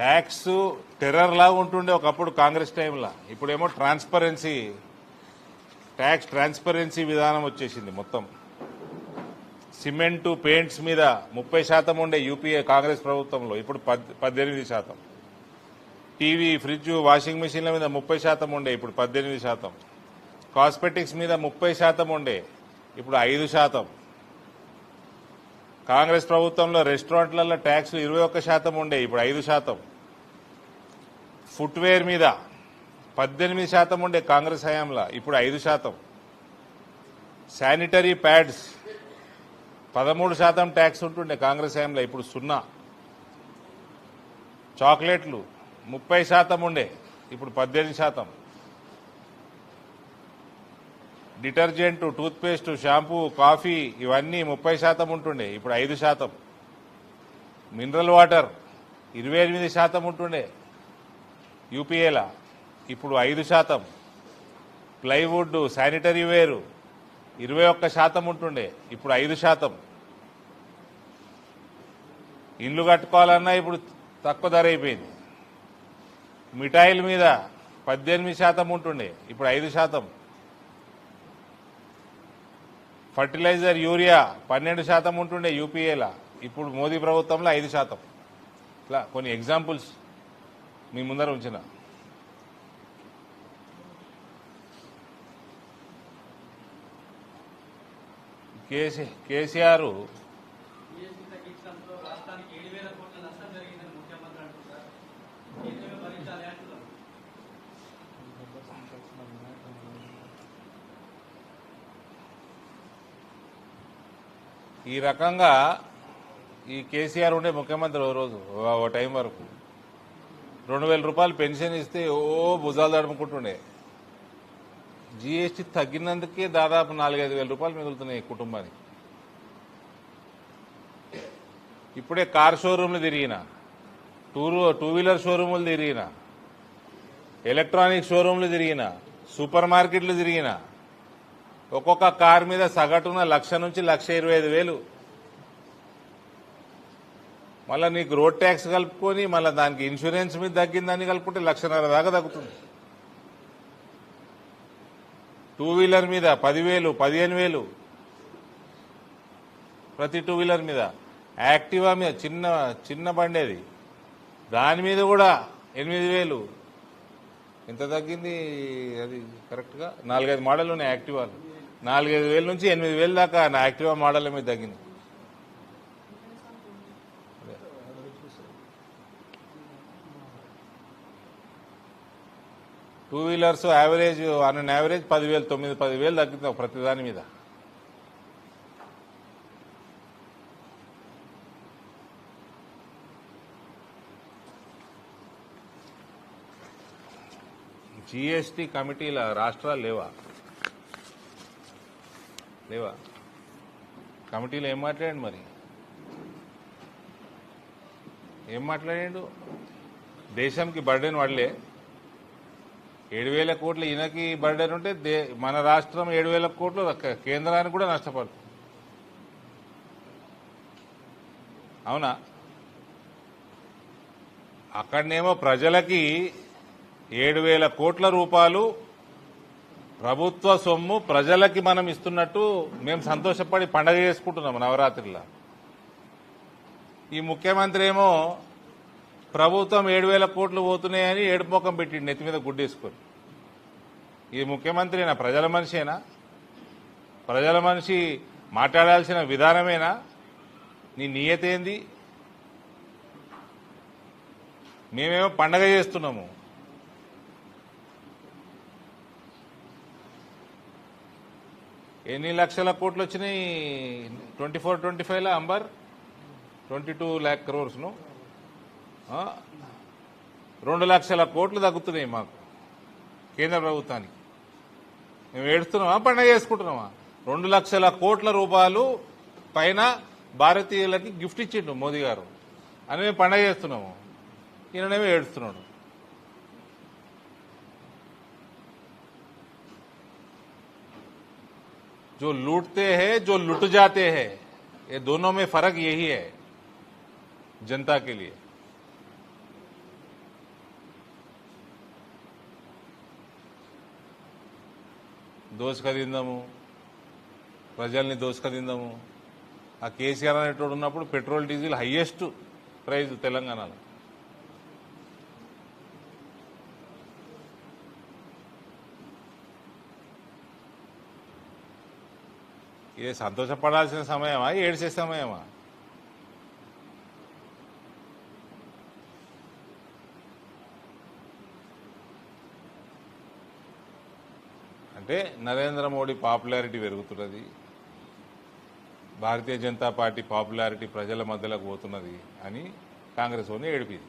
Tax terror లాగా ఉంటుండే ఒకప్పుడు కాంగ్రెస్ టైంలో ఇప్పుడేమో ట్రాన్స్పరెన్సీ ట్యాక్స్ ట్రాన్స్పరెన్సీ విధానం వచ్చేసింది మొత్తం. సిమెంటు పెయింట్స్ మీద ముప్పై శాతం ఉండే యూపీఏ కాంగ్రెస్ ప్రభుత్వంలో ఇప్పుడు పద్దెనిమిది శాతం. టీవీ ఫ్రిడ్జ్ వాషింగ్ మెషిన్ల మీద ముప్పై శాతం ఉండే ఇప్పుడు పద్దెనిమిది శాతం. కాస్మెటిక్స్ మీద ముప్పై శాతం ఉండే ఇప్పుడు ఐదు శాతం. కాంగ్రెస్ ప్రభుత్వంలో రెస్టారెంట్లలో ట్యాక్స్ ఇరవై ఒక్క శాతం ఉండే ఇప్పుడు ఐదు శాతం. ఫుట్వేర్ మీద పద్దెనిమిది శాతం ఉండే కాంగ్రెస్ హయాంలో ఇప్పుడు ఐదు శాతం. శానిటరీ ప్యాడ్స్ పదమూడు శాతం ట్యాక్స్ ఉంటుండే కాంగ్రెస్ హయాంలో ఇప్పుడు సున్నా. చాక్లెట్లు ముప్పై శాతం ఉండే ఇప్పుడు పద్దెనిమిది శాతం. డిటర్జెంట్ టూత్పేస్ట్ షాంపూ కాఫీ ఇవన్నీ ముప్పై శాతం ఉంటుండే. ఇప్పుడు ఐదు శాతం. మినరల్ వాటర్ ఇరవై ఎనిమిది శాతం ఉంటుండే. యూపీఏలా ఇప్పుడు ఐదు శాతం. ప్లైవుడ్ శానిటరీ వేరు ఇరవై ఒక్క శాతం ఉంటుండే. ఇప్పుడు ఐదు శాతం. ఇల్లు కట్టుకోవాలన్నా ఇప్పుడు తక్కువ ధర అయిపోయింది. మిఠాయిల మీద పద్దెనిమిది శాతం ఉంటుండే. ఇప్పుడు ఐదు శాతం. ఫర్టిలైజర్ యూరియా పన్నెండు శాతం ఉంటుండే యూపీఏలా. ఇప్పుడు మోదీ ప్రభుత్వంలో ఐదు శాతం. ఇట్లా కొన్ని ఎగ్జాంపుల్స్ మీ ముందర ఉంచిన. కేసీ కేసీఆర్ ఈ రకంగా ఈ కేసీఆర్ ఉండే ముఖ్యమంత్రి ఓ రోజు ఓ- టైం వరకు. రెండు వేల రూపాయలు పెన్షన్ ఇస్తే ఓ భుజాలు తడుముకుంటుండే. జీఎస్టీ తగ్గినందుకే దాదాపు నాలుగైదు వేల రూపాయలు మిగులుతున్నాయి కుటుంబానికి. ఇప్పుడే కార్ షోరూమ్లు తిరిగిన టూ టూ వీలర్ షోరూములు తిరిగిన ఎలక్ట్రానిక్ షోరూమ్లు తిరిగిన సూపర్ మార్కెట్లు తిరిగిన ఒక్కొక్క కార్ మీద సగటున లక్ష నుంచి లక్ష ఇరవై ఐదు వేలు. మళ్ళీ నీకు రోడ్ ట్యాక్స్ కలుపుకొని మళ్ళీ దానికి ఇన్సూరెన్స్ మీద తగ్గిందని కలుపుకుంటే లక్షన్నర దాకా తగ్గుతుంది. టూ వీలర్ మీద పదివేలు పదిహేను వేలు. ప్రతి టూ వీలర్ మీద. యాక్టివా మీద చిన్న చిన్న బండి అది దాని మీద కూడా ఎనిమిది వేలు. ఎంత తగ్గింది? అది కరెక్ట్గా నాలుగైదు మోడల్ ఉన్నాయి యాక్టివాలు. నాలుగైదు వేల నుంచి ఎనిమిది వేలు దాకా నా యాక్టివా మోడల్ మీద తగ్గింది. Two wheelers average on average పదివేలు తొమ్మిది పదివేలు తగ్గింది ప్రతి దాని మీద. జీఎస్టీ కమిటీల రాష్ట్రాలు లేవా? లేవా? కమిటీలో ఏం మాట్లాడండి మరి? ఏం మాట్లాడాడు? దేశంకి బర్డెన్ పడలే ఏడు వేల కోట్లు ఈయనకి బర్డెన్ ఉంటే దే- మన రాష్ట్రం ఏడు వేల కోట్లు కేంద్రానికి కూడా నష్టపడుతుంది అవునా? అక్కడనేమో ప్రజలకి ఏడు వేల కోట్ల రూపాయలు ప్రభుత్వ సొమ్ము ప్రజలకి మనం ఇస్తున్నట్టు మేము సంతోషపడి పండగ చేసుకుంటున్నాము నవరాత్రిలో. ఈ ముఖ్యమంత్రి ఏమో ప్రభుత్వం ఏడు వేల కోట్లు పోతున్నాయని ఏడుపు ముఖం నెత్తి మీద గుడ్డేసుకొని. ఈ ముఖ్యమంత్రినా ప్రజల మనిషేనా? ప్రజల మనిషి మాట్లాడాల్సిన విధానమేనా? నీ నియత ఏంది మేమేమో పండగ చేస్తున్నాము. ఎన్ని లక్షల కోట్లు వచ్చినాయి? ట్వంటీ ఫోర్ ట్వంటీ ఫైవ్లో అంబర్? ట్వంటీ టూ ల్యాక్ క్రోర్స్ను. రెండు లక్షల కోట్లు తగ్గుతున్నాయి మాకు కేంద్ర ప్రభుత్వానికి. మేము ఏడుస్తున్నామా? పండగ చేసుకుంటున్నామా? రెండు లక్షల కోట్ల రూపాయలు పైన భారతీయులకి గిఫ్ట్ ఇచ్చిండు మోదీ గారు. అని మేము పండగ చేస్తున్నాము. ఈయననేమో ఏడుస్తున్నాడు. जो लूटते हैं, जो लुट जाते हैं, ये दोनों में फ़र्क यही है, जनता के लिए। दोष खरीदा प्रजल ने दोष खरीदा आ केसीआर अने petrol, diesel highest price Telangana ఇది సంతోషపడాల్సిన సమయమా? ఏడ్చే సమయమా? అంటే నరేంద్ర మోడీ పాపులారిటీ పెరుగుతున్నది. భారతీయ జనతా పార్టీ పాపులారిటీ ప్రజల మధ్యలోకి పోతున్నది అని కాంగ్రెస్ వాళ్ళు ఏడిపింది.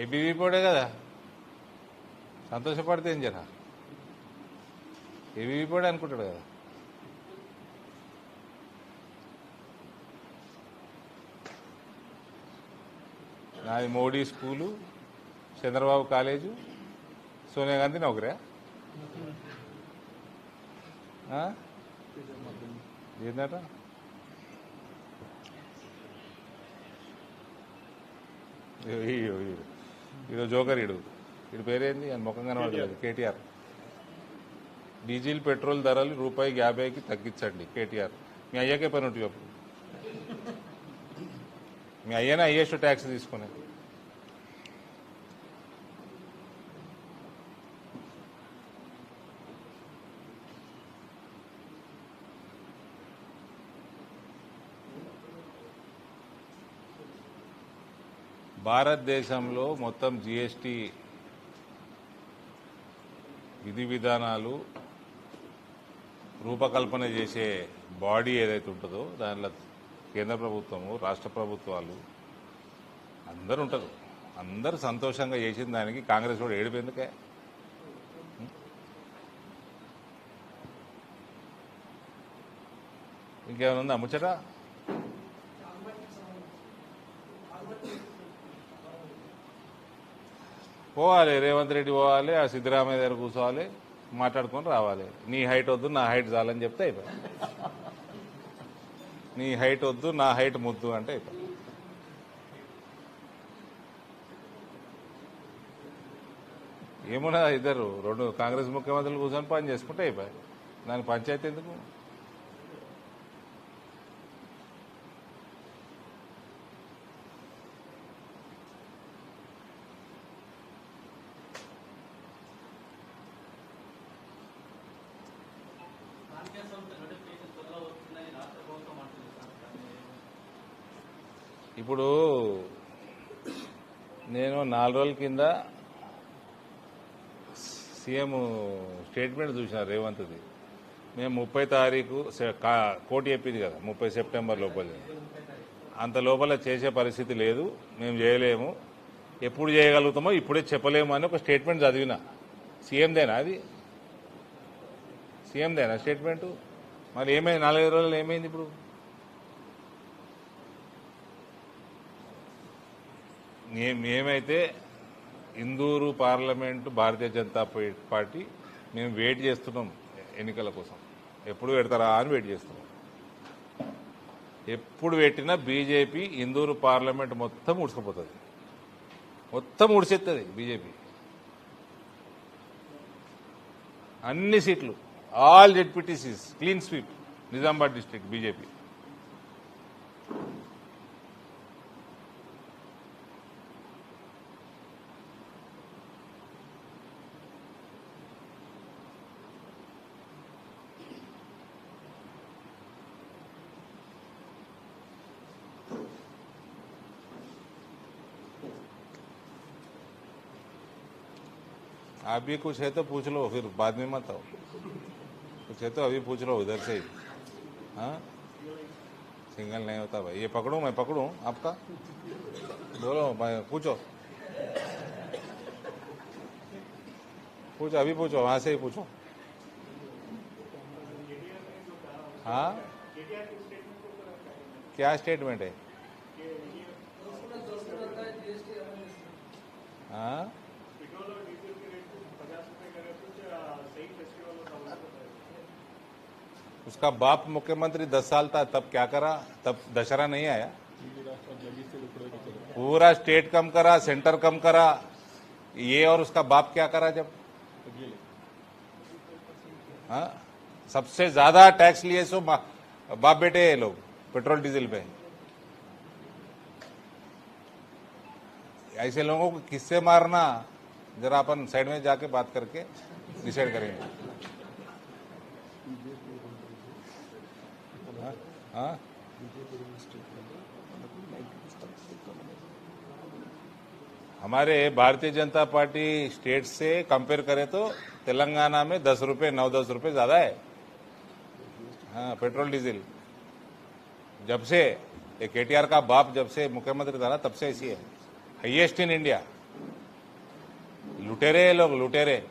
ఏబీవీ పోడే కదా. సంతోషపడితే ఏం జరా ఏబీవీ పోడే అనుకుంటాడు కదా. నాది మోడీ స్కూలు చంద్రబాబు కాలేజు సోనియా గాంధీ నౌకరా? ఆ? ఏందట? ఇది జోకర్ ఇడు ఇడు పేరేంది? అని ముఖం కనబడలేదు. కేటీఆర్. డీజిల్ పెట్రోల్ ధరలు రూపాయికి యాభైకి తగ్గించండి కేటీఆర్. మీ అయ్యాకే పని ఉంటుంది అప్పుడు. మీ అయ్యనే హైయెస్ట్ ట్యాక్స్ తీసుకునే. భారతదేశంలో మొత్తం జిఎస్టి విధి విధానాలు రూపకల్పన చేసే బాడీ ఏదైతే ఉంటుందో దానిలో కేంద్ర ప్రభుత్వము రాష్ట్ర ప్రభుత్వాలు అందరూ ఉంటారు. అందరూ సంతోషంగా చేసిన దానికి కాంగ్రెస్ కూడా ఏడిపోయిందుకే ఇంకేమైనా ఉందా ముచ్చట? పోవాలి రేవంత్ రెడ్డి పోవాలి ఆ సిద్ధరామయ్య దగ్గర కూర్చోవాలి. మాట్లాడుకొని రావాలి. నీ హైట్ వద్దు నా హైట్ చాలని చెప్తే అయిపోయి నీ హైట్ వద్దు నా హైట్ ముద్దు అంటే అయిపోయి ఏమున్నా ఇద్దరు రెండు కాంగ్రెస్ ముఖ్యమంత్రులు కూర్చొని పని చేసుకుంటే అయిపోయి దాని పంచాయతీ ఎందుకు? ఇప్పుడు నేను నాలుగు రోజుల కింద సీఎం స్టేట్మెంట్ చూసిన రేవంత్ది. మేము ముప్పై తారీఖు సె- కోటి చెప్పింది కదా ముప్పై సెప్టెంబర్ లోపల. అంత లోపల చేసే పరిస్థితి లేదు మేము చేయలేము. ఎప్పుడు చేయగలుగుతామో ఇప్పుడే చెప్పలేము అని ఒక స్టేట్మెంట్ చదివిన. సీఎందేనా అది? సీఎందేనా స్టేట్మెంటు? మరి ఏమైంది నాలుగైదు రోజులు ఏమైంది ఇప్పుడు? మేమైతే ఇందూరు పార్లమెంటు భారతీయ జనతా పార్టీ మేము వెయిట్ చేస్తున్నాం ఎన్నికల కోసం. ఎప్పుడు పెడతారా అని వెయిట్ చేస్తున్నాం. ఎప్పుడు పెట్టినా బీజేపీ ఇందూరు పార్లమెంట్ మొత్తం ఉడుచుకుపోతుంది మొత్తం ఉడిచెత్తది బీజేపీ. అన్ని సీట్లు all ZPTCs clean sweep Nizamabad district BJP. आप भी कुछ है तो पूछ लो, फिर बाद में मत आओ। कुछ है तो अभी पूछ लो उधर से ही। हाँ? सिंगल नहीं होता भाई। ये पकड़ूं मैं? पकड़ूं आपका? बोलो भाई, पूछो। पूछो, अभी पूछो, वहाँ से ही पूछो। हाँ? क्या स्टेटमेंट है? हाँ? उसका बाप मुख्यमंत्री दस साल था, तब क्या करा? तब दशहरा नहीं आया। पूरा स्टेट कम करा, सेंटर कम करा। ये और उसका बाप क्या करा जब? हाँ? सबसे ज़्यादा टैक्स लिए सो बाप बेटे ये लोग, पेट्रोल डीजल पे। ऐसे लोगों को किससे मारना? जरा अपन साइड में जाके बात करके डिसाइड करेंगे हाँ? हाँ? हमारे भारतीय जनता पार्टी स्टेट से कंपेयर करें तो तेलंगाना में दस रुपए नौ दस रुपए ज़्यादा है। हाँ पेट्रोल, डीजल। जब से ये केटीआर का बाप जब से मुख्यमंत्री था ना, तब से ऐसी है। हाईएस्ट इन इंडिया लुटेरे लोग, लुटेरे।